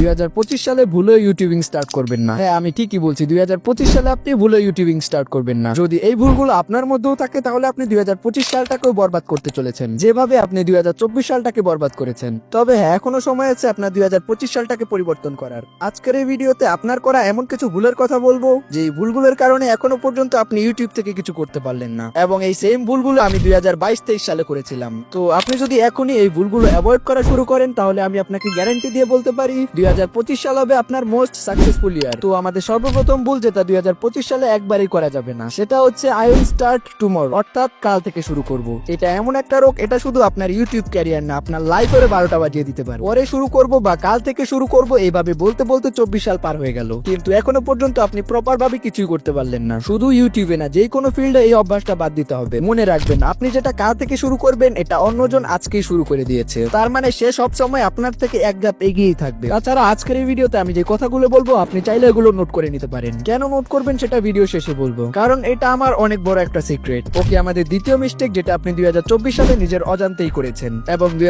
দুই হাজার পঁচিশ সালে ভুলে ইউটিউবিং স্টার্ট করবেন না। হ্যাঁ আমি ঠিকই বলছি, দুই সালে আপনি ভুলে ইউটিউবিং স্টার্ট করবেন না। যদি এই ভুলগুলো আপনার মধ্যেও থাকে, তাহলে আপনি দুই সালটাকেও বরবাদ করতে চলেছেন। যেভাবে আপনি দুই সালটাকে বরবাদ করেছেন। তবে হ্যাঁ এখনও সময় আছে আপনার দুই সালটাকে পরিবর্তন করার। আজকের এই ভিডিওতে আপনার করা এমন কিছু ভুলের কথা বলব, যে ভুলগুলোর কারণে এখনও পর্যন্ত আপনি ইউটিউব থেকে কিছু করতে পারলেন না। এবং এই সেম ভুলগুলো আমি দুই হাজার সালে করেছিলাম। তো আপনি যদি এখনই এই ভুলগুলো অ্যাভয়েড করা শুরু করেন, তাহলে আমি আপনাকে গ্যারান্টি দিয়ে বলতে পারি দুই পঁচিশ সাল হবে আপনার মোস্ট সাকসেসফুল ইয়ার তো আমাদের সর্বপ্রথম ভুল যেটা দুই হাজার পঁচিশ সালে একবারই করা যাবে না, সেটা হচ্ছে আই উইল স্টার্ট টুমোর অর্থাৎ কাল থেকে শুরু করব। এটা এমন একটা রোগ, এটা শুধু আপনার ইউটিউব ক্যারিয়ার না, আপনার লাইফের বারোটা বাজিয়ে দিতে পারে। পরে শুরু করব বা কাল থেকে শুরু করব এইভাবে বলতে বলতে চব্বিশ সাল পার হয়ে গেল। কিন্তু এখনও পর্যন্ত আপনি প্রপার ভাবে কিছুই করতে পারলেন না। শুধু ইউটিউবে না, যে কোনো ফিল্ডে এই অভ্যাসটা বাদ দিতে হবে। মনে রাখবেন, আপনি যেটা কাল থেকে শুরু করবেন, এটা অন্যজন আজকেই শুরু করে দিয়েছে। তার মানে সে সব সময় আপনার থেকে এক ধাপ এগিয়েই থাকবে। তাছাড়া আজকের এই ভিডিওতে আমি যে কথাগুলো বলব, আপনি চাইলে এগুলো নোট করে নিতে পারেন। কেন নোট করবেন সেটা ভিডিও শেষে বলব। কারণ এটা আমার অনেক বড় একটা সিক্রেট ওকে আমাদের দ্বিতীয় মিস্টেক যেটা আপনি দুই হাজার চব্বিশ সালে নিজের অজান্তেই করেছেন এবং দুই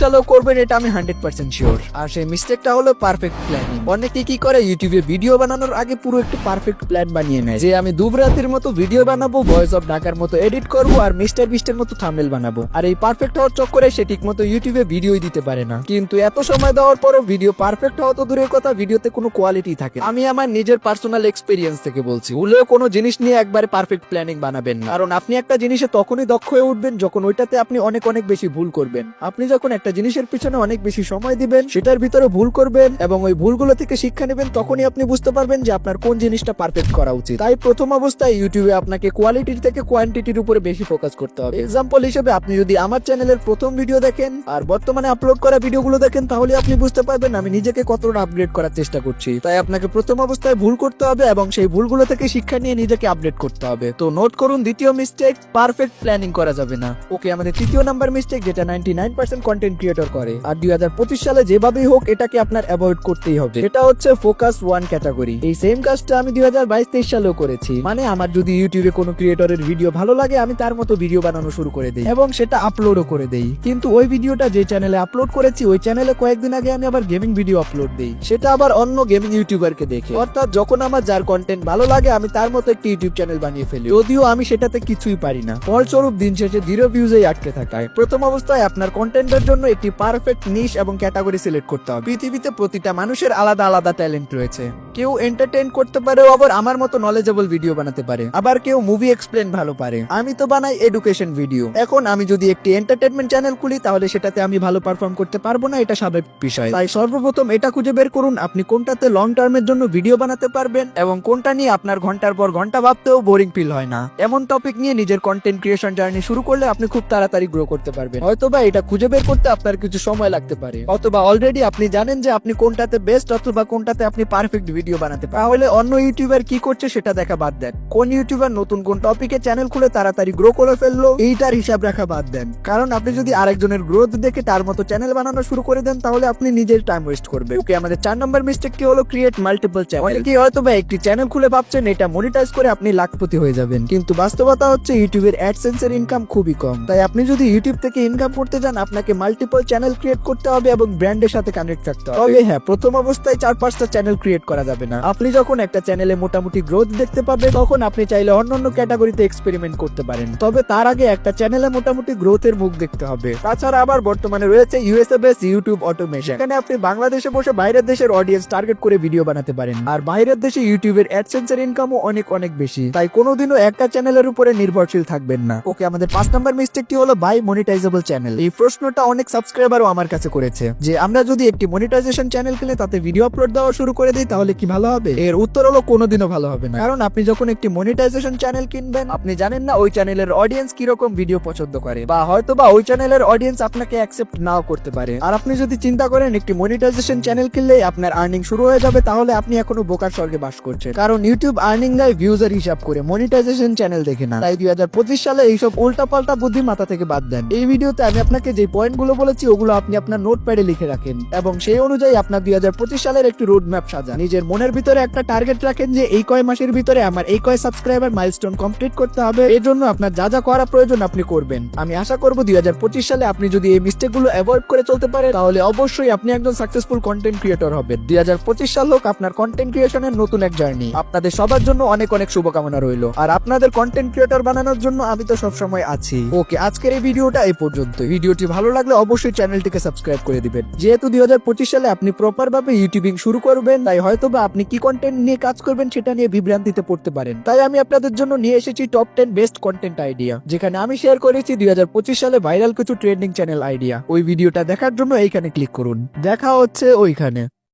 সালেও করবেন এটা আমি হান্ড্রেড পার্সেন্ট শিওর আর সেই মিস্টেকটা হলো পারফেক্ট প্ল্যানিং অনেকে কি করে, ইউটিউবে ভিডিও বানানোর আগে পুরো একটি পারফেক্ট প্ল্যান বানিয়ে নেয়। যে আমি দুবরাতির মতো ভিডিও বানাবো ভয়েস অফ ঢাকার মতো এডিট করব আর মিস্টার বিস্টের মতো থামেল বানাবো। আর এই পারফেক্ট হওয়ার চক্করে সে ঠিক মতো ইউটিউবে ভিডিওই দিতে পারে না। কিন্তু এত সময় দেওয়ার পরও ভিডিও পারফেক্ট হওয়া তো দূরের কথা ভিডিওতে কোনো কোয়ালিটি থাকে আমি আমার নিজের পার্সোনাল এক্সপিরিয়েন্স থেকে বলছি। ভুলেও কোনো জিনিস নিয়ে একবারে পারফেক্ট প্ল্যানিং বানাবেন না। কারণ আপনি একটা জিনিসে তখনই দক্ষ হয়ে উঠবেন যখন ওইটাতে আপনি অনেক অনেক বেশি ভুল করবেন। আপনি যখন একটা জিনিসের পিছনে অনেক বেশি সময় দিবেন, সেটার ভিতরে ভুল করবেন এবং ওই ভুলগুলো থেকে শিক্ষা নেবেন, তখনই আপনি বুঝতে পারবেন যে আপনার কোন জিনিসটা পারফেক্ট করা উচিত। তাই প্রথম অবস্থায় ইউটিউবে আপনাকে কোয়ালিটির থেকে কোয়ান্টিটির উপরে বেশি ফোকাস করতে হবে। এক্সাম্পল হিসেবে আপনি যদি আমার চ্যানেলের প্রথম ভিডিও দেখেন আর বর্তমানে আপলোড করা ভিডিওগুলো দেখেন, তাহলে আপনি বুঝতে পারবেন আমি নিজেকে কতটা আপগ্রেড করার চেষ্টা করছি। তাই আপনাকে প্রথম অবস্থায় ভুল করতে হবে এবং সেই ভুলগুলো থেকে শিক্ষা নিয়ে নিজেকে আপডেট করতে হবে। তো নোট করুন, দ্বিতীয় মিস্টেক পারফেক্ট প্ল্যানিং করা যাবে না। ওকে আমাদের তৃতীয় নাম্বার মিস্টেক যেটা ninety nine percent content creator করে। আর দুই হাজার পঁচিশ সালে যেভাবেই হোক, এটাকে আপনার অ্যাভয়েড করতেই হবে। এটা হচ্ছে ফোকাস ওয়ান ক্যাটাগরি এই সেম কাজটা আমি দুই হাজার বাইশ তেইশ সালেও করেছি। মানে আমার যদি ইউটিউবে কোনো ক্রিয়েটরের ভিডিও ভালো লাগে, আমি তার মতো ভিডিও বানানো শুরু করে দিই। এবং সেটা আপলোডও করে দেই। কিন্তু ওই ভিডিওটা যে চ্যানেলে আপলোড করেছি, ওই চ্যানেলে কয়েকদিন আগে আমি আবার গেমিং ভিডিও আপলোড দিই। সেটা আবার অন্য গেমিং ইউটিউবারকে দেখে। অর্থাৎ যখন আমার যার কন্টেন্ট ভালো লাগে, আমি তার মতো একটি ইউটিউব চ্যানেল বানিয়ে ফেলি। যদিও আমি সেটাতে কিছুই পারি না। ফলস্বরূপ দিন শেষে জিরো ভিউজেই আটকে থাকায়। প্রথম অবস্থায় আপনার কন্টেন্টের জন্য একটি পারফেক্ট নিশ এবং ক্যাটাগরি সিলেক্ট করতে হবে। পৃথিবীতে প্রতিটা মানুষের আলাদা আলাদা ট্যালেন্ট রয়েছে। কেউ এন্টারটেইন করতে পারে আবার আমার মতো নলেজেবল ভিডিও বানাতে পারে। আবার কেউ মুভি এক্সপ্লেন ভালো পারে। আমি তো বানাই এডুকেশন ভিডিও এখন আমি যদি একটি এন্টারটেনমেন্ট চ্যানেল খুলি, তাহলে সেটাতে আমি ভালো পারফর্ম করতে পারব না, এটা স্বাভাবিক বিষয়। তাই সর্বপ্রথম এটা খুঁজে বের করুন আপনি কোনটাতে লং টার্মের জন্য ভিডিও বানাতে পারবেন এবং কোনটা নিয়ে আপনার ঘণ্টার পর ঘণ্টা ভাবতেও বোরিং ফিল হয় না। এমন টপিক নিয়ে নিজের কন্টেন্ট ক্রিয়েশন জার্নি শুরু করলে আপনি খুব তাড়াতাড়ি গ্রো করতে পারবেন। হয়তোবা এটা খুঁজে বের করতে আপনার কিছু সময় লাগতে পারে। অথবা অলরেডি আপনি জানেন যে আপনি কোনটাতে বেস্ট অথবা কোনটাতে আপনি পারফেক্ট ভিডিও বানাতে পারেন। তাহলে অন্য ইউটিউবার কি করছে সেটা দেখা বাদ দেন। কোন ইউটিউবার নতুন কোন টপিকে চ্যানেল খুলে তাড়াতাড়ি গ্রো করে ফেলল, এইটার হিসাব রাখা বাদ দেন। কারণ আপনি যদি আরেকজনের গ্রোথ দেখে তার মতো চ্যানেল বানানো শুরু করে দেন, তাহলে আপনি নিজের টাইম ওয়েস্ট করবে। ওকে, আমাদের চার নম্বর মিস্টেকটি হলো? ক্রিয়েট মাল্টিপল চ্যানেল অনেকে হয়তো বা একটি চ্যানেল খুলে ভাবছেন, এটা মনিটাইজ করে আপনি লাখপতি হয়ে যাবেন। কিন্তু বাস্তবতা হচ্ছে ইউটিউবের অ্যাডসেন্সের ইনকাম খুবই কম। তাই আপনি যদি ইউটিউব থেকে ইনকাম করতে চান আপনাকে মাল্টিপল চ্যানেল ক্রিয়েট করতে হবে এবং ব্র্যান্ডের সাথে কানেক্ট থাকতে হবে। হ্যাঁ প্রথম অবস্থায় চার পাঁচটা চ্যানেল ক্রিয়েট করা যাবে না। আপনি যখন একটা চ্যানেলে মোটামুটি গ্রোথ দেখতে পাবে তখন আপনি চাইলে অন্যান্য ক্যাটাগরিতে এক্সপেরিমেন্ট করতে পারেন। তবে তার আগে একটা চ্যানেলে মোটামুটি গ্রোথের মুখ দেখতে হবে। তাছাড়া আবার বর্তমানে রয়েছে ইউএসএ বেস ইউটিউব অটোমেশন এখানে আপনি বাংলাদেশে বসে বাইরের দেশের অডিয়েন্স টার্গেট করে ভিডিও বানাতে পারেন। আর বাইরের দেশে ইউটিউবের অ্যাডসেন্সের ইনকামও অনেক অনেক বেশি। তাই কোনোদিনও একটা চ্যানেলের উপরে নির্ভরশীল থাকবেন না। ওকে, আমাদের পাঁচ নাম্বার মিস্টেকটি হলো বাই মনিটাইজেবল চ্যানেল এই প্রশ্নটা অনেক সাবস্ক্রাইবারও আমার কাছে করেছে যে, আমরা যদি একটি মনিটাইজেশন চ্যানেল কিনে তাতে ভিডিও আপলোড দেওয়া শুরু করে দিই, তাহলে কি ভালো হবে? এর উত্তর হলো কোনোদিনও ভালো হবে না। কারণ আপনি যখন একটি মনিটাইজেশন চ্যানেল কিনবেন, আপনি জানেন না ওই চ্যানেলের অডিয়েন্স কীরকম ভিডিও পছন্দ করে। বা হয়তো বা ওই চ্যানেলের অডিয়েন্স আপনাকে অ্যাকসেপ্ট নাও করতে পারে। আর আপনি যদি চিন্তা করেন, একটি মনিটাইজেশন চ্যানেল কিনলেই আপনার আর্নিং শুরু হয়ে যাবে। তাহলে আপনি এখনও বোকার স্বর্গে বাস করছেন। কারণ ইউটিউব আর্নিং দেয় ভিউজের হিসাব করে মনিটাইজেশন চ্যানেল দেখে না তাই দুই হাজার পঁচিশ সালে এইসব উল্টা পাল্টা বুদ্ধি মাথা থেকে বাদ দেন। এই ভিডিওতে আমি আপনাকে যে পয়েন্টগুলো বলেছি, ওগুলো আপনি আপনার নোট প্যাডে লিখে রাখেন এবং সেই অনুযায়ী আপনার দুই হাজার পঁচিশ সালের একটি রোড ম্যাপ সাজান। নিজের মনের ভিতরে একটা টার্গেট রাখেন যে এই কয় মাসের ভিতরে আমার এই কয় সাবস্ক্রাইবার মাইলস্টোন কমপ্লিট করতে হবে। এর জন্য আপনার যা যা করা প্রয়োজন আপনি করবেন। আমি আশা করব দুই হাজার পঁচিশ সালে আপনি যদি এই মিস্টেকগুলো অ্যাভয়েড করে চলতে পারেন, তাহলে অবশ্যই আপনি একজন সাকসেসফুল কন্টেন্ট ক্রিয়েটর হবেন দুই হাজার পঁচিশ সাল হোক আপনার কন্টেন্ট ক্রিয়েশনের নতুন এক জার্নি আপনাদের সবার জন্য অনেক অনেক শুভকামনা রইল। আর আপনাদের কন্টেন্ট ক্রিয়েটর বানানোর জন্য আমি তো সবসময় আছি। ওকে, আজকের এই ভিডিওটা এই পর্যন্ত ভিডিওটি ভালো লাগলে অবশ্যই চ্যানেলটিকে সাবস্ক্রাইব করে দিবেন। যেহেতু দুই হাজার পঁচিশ সালে আপনি প্রপার ভাবে ইউটিউবিং শুরু করবেন, তাই হয়তো বা আপনি কি কন্টেন্ট নিয়ে কাজ করবেন সেটা নিয়ে বিভ্রান্তিতে পড়তে পারেন। তাই আমি আপনাদের জন্য নিয়ে এসেছি top ten best content idea যেখানে আমি শেয়ার করেছি দুই হাজার পঁচিশ সালে ভাইরাল কিছু ট্রেন্ডিং চ্যানেল আইডিয়া ওই ভিডিওটা দেখার জন্য এইখানে ক্লিক করুন। দেখা হচ্ছে ওইখানে।